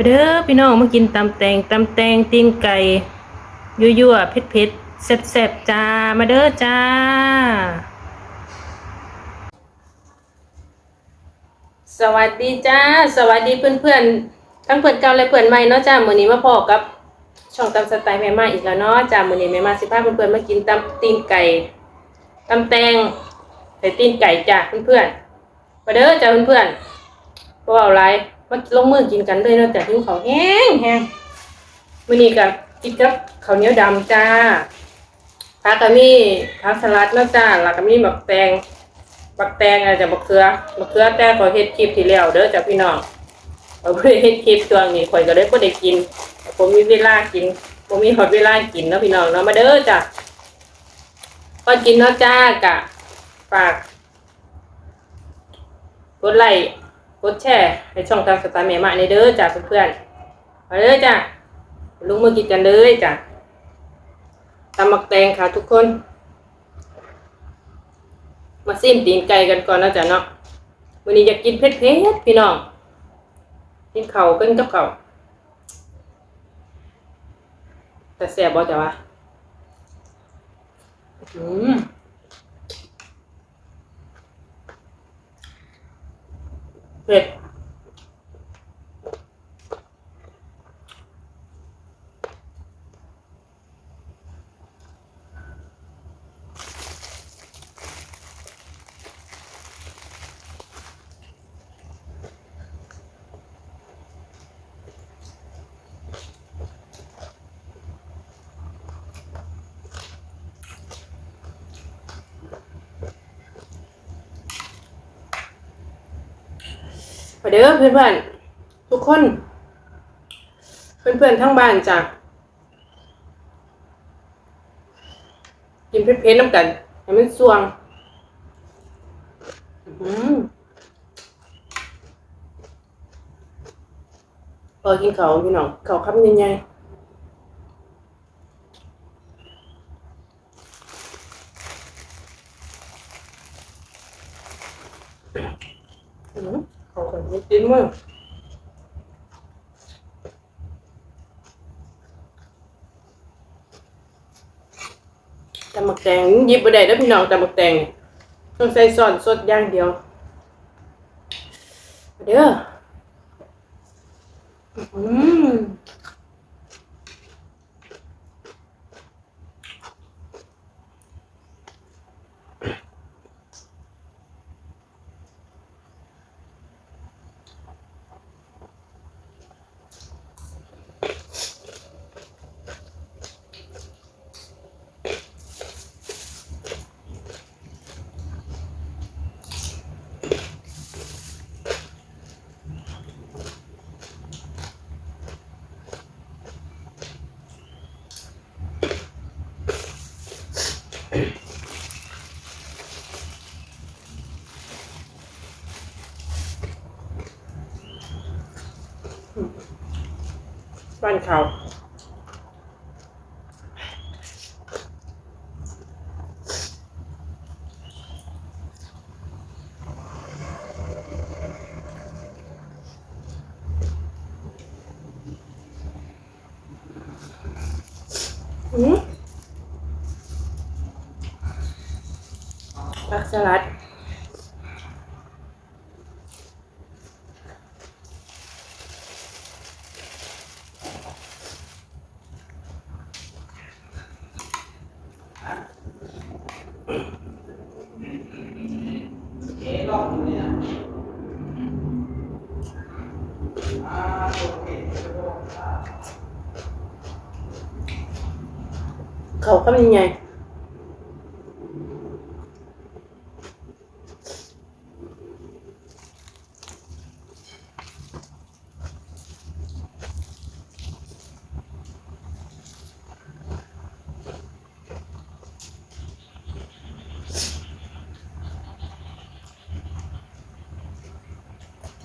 มาเด้อพี่น้องมากินตำแตงตำแตงตีนไก่ยั่วๆเผ็ดๆแซ่บๆจ้ามาเด้อจ้า สวัสดีจ้า สวัสดีเพื่อนๆทั้งเพื่อนเก่าและเพื่อนใหม่เนาะจ้ามื้อนี้มาพอกับช่องตำสไตล์แม่มาอีกแล้วเนาะจ้ามื้อนี้แม่มาสิพาเพื่อนๆมากินตำตีนไก่ตำแตงใส่ตีนไก่จ้าเพื่อนๆมาเด้อจ้าเพื่อนๆบ่เว้าหลาย มาลงมือกินกันเลยเนาะจ้าหิวข้าแห้งแห้งมื้อนี้ก็กินกับข้าวเหนียวดำจ้าผักก็มีผักสลัดเนาะจ้าแล้วก็มีบักแตงบักแตงอะจะบักเขือบักเขือแต่ขอเฮ็ดคลิปที่แล้วเด้อจ้ะพี่น้องเอาไปเฮ็ดคลิปตัวนี้ข่อยก็เลยบ่ได้กินผมมีเวลากินผมมีหอดเวลากินเนาะพี่น้องเนาะมาเด้อจ้ะก่อนกินเนาะจ้ากะฝากกดไลค์ กดแชร์ให้ช่องทางสตาร์แม่มาในเด้อจ้ะเพื่อนๆมาเด้อจ้ะลงมือกินกันเลยจ้ะตำบักแตงค่ะทุกคน มาซิมตีนไก่กันก่อนนะจ๊ะเนาะวันนี้อยากกินเผ็ดเผ็ดพี่น้อง กินเข่ากันกับเข่าแต่แซ่บบ่จ้ะวะอืม เผ็ด มาเด้อเพื่อนๆทุกคน เพื่อนๆทั้งบ้านจ้ะกินเผ็ดๆน้ำกันให้มันสวงอืออพอกินเขาวพี่น้องเขาวคำยังไงอื้อหือเขาคนไม่กินมั้ง แต่หมักแตงยิบไปได้แล้วพี่น้องแต่หมักแตงต้องใส่ซอนสดอย่างเดียวเด้ออืม บ้านเขาอืมผัก สลัด เขาก็เป็นยังไง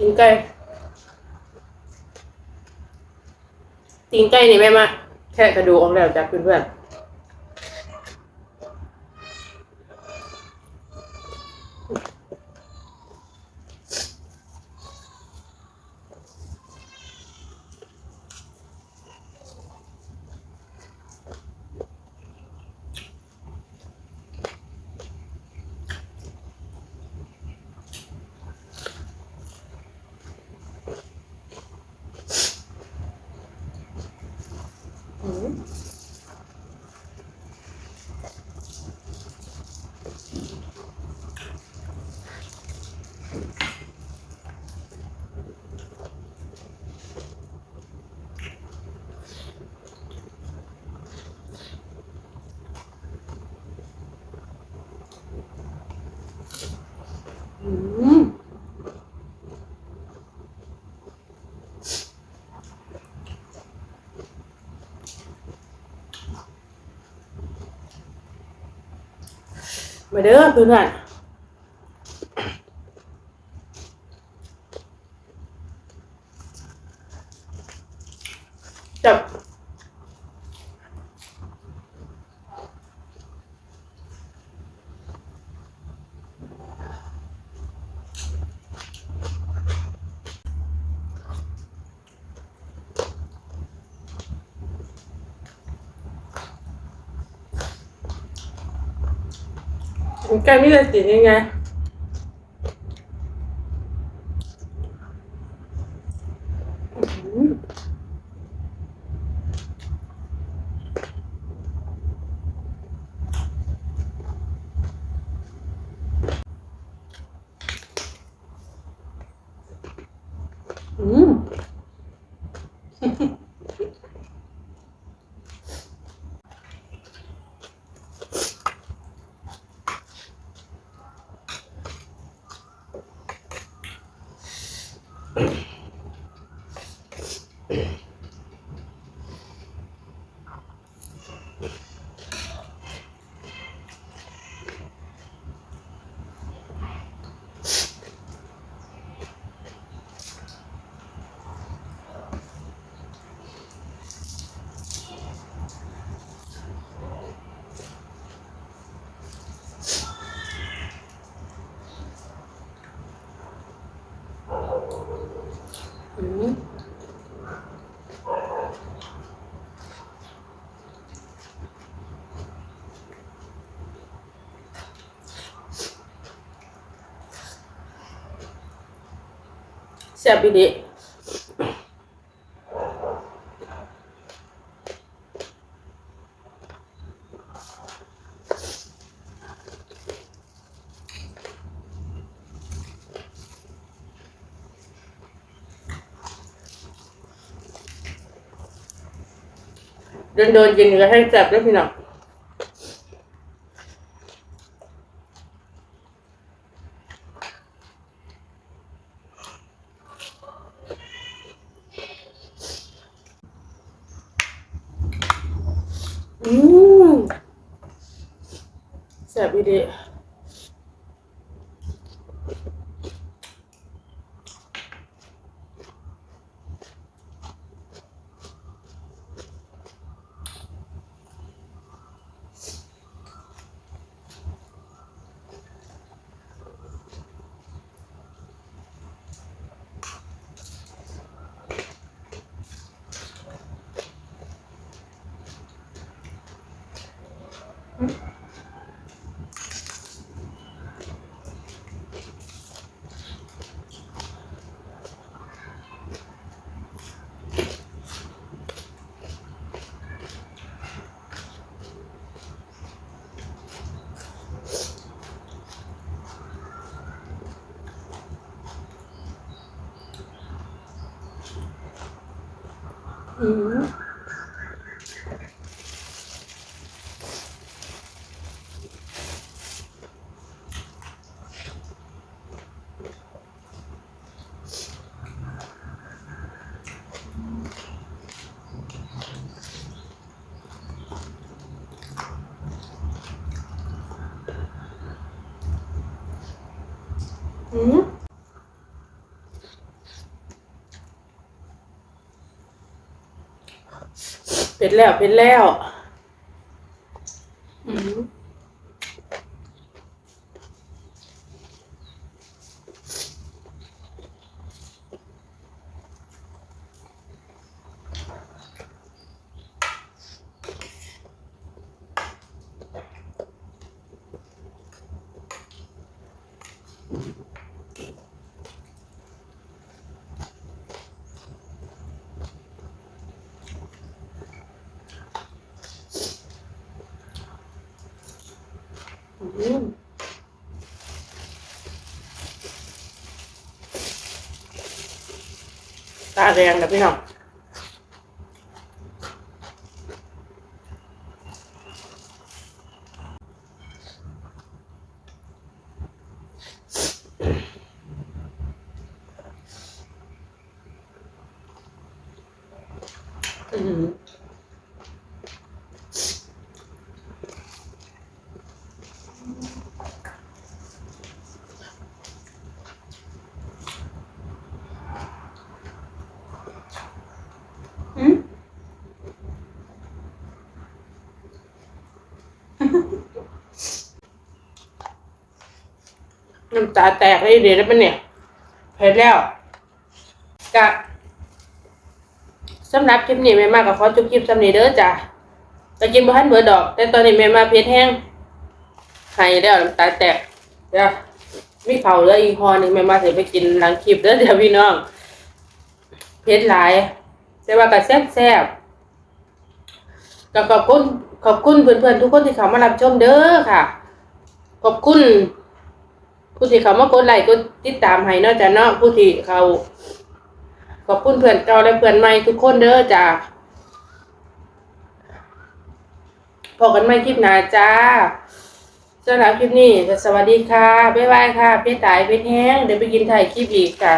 ตีนไก่ตีนไก่นี่แม่มาแค่กระดูกออกแล้วจ้ะเพื่อนๆ มาเด้อเพื่อนจับ แกไม่ได้ติดยังไงอืม อืมแโดนโดนๆกินก็ให้แซ่บด้วยพี่น้องอืมแซ่บอีดีอืมอืม เผ็ดแล้วเผ็ดแล้วอืม อืม ตาแดงนะพี่น้อง น้ำตาแตกเลยเดี๋ยวได้ปะเนี่ยเผ็ดแล้วกะสำหรับคลิปนี้แม่มากับขอจบคลิปสำนี้เด้อจ้ะจะกินบ่ทันเบิดดอก แต่ตอนนี้แม่มาเผ็ดแห้งหายแล้วน้ำตาแตกเดี๋ยวมีเผาเหลืออีกห่อหนึ่งแม่มาเสิไปกินหลังคลิปเด้อจ้ะพี่น้องเผ็ดหลาย แต่ว่าก็แซ่บแซ่บๆก็ขอบคุณขอบคุณเพื่อนๆทุกคนที่เข้ามารับชมเด้อค่ะ ขอบคุณ ผู้ที่เขามากดไลค์กดติดตามให้นาะจ้ะเนาะผู้ที่เขาขอบคุณเพื่อนเก่าและเพื่อนใหม่ทุกคนเด้อจ้าพบกันใหม่คลิปหน้าจ้าสำหรับคลิปนี้สวัสดีค่ะ บ๊ายบายค่ะ เพี่ตายเพี่แห้งเดี๋ยวไปกินถ่ายคลิปอีกค่ะ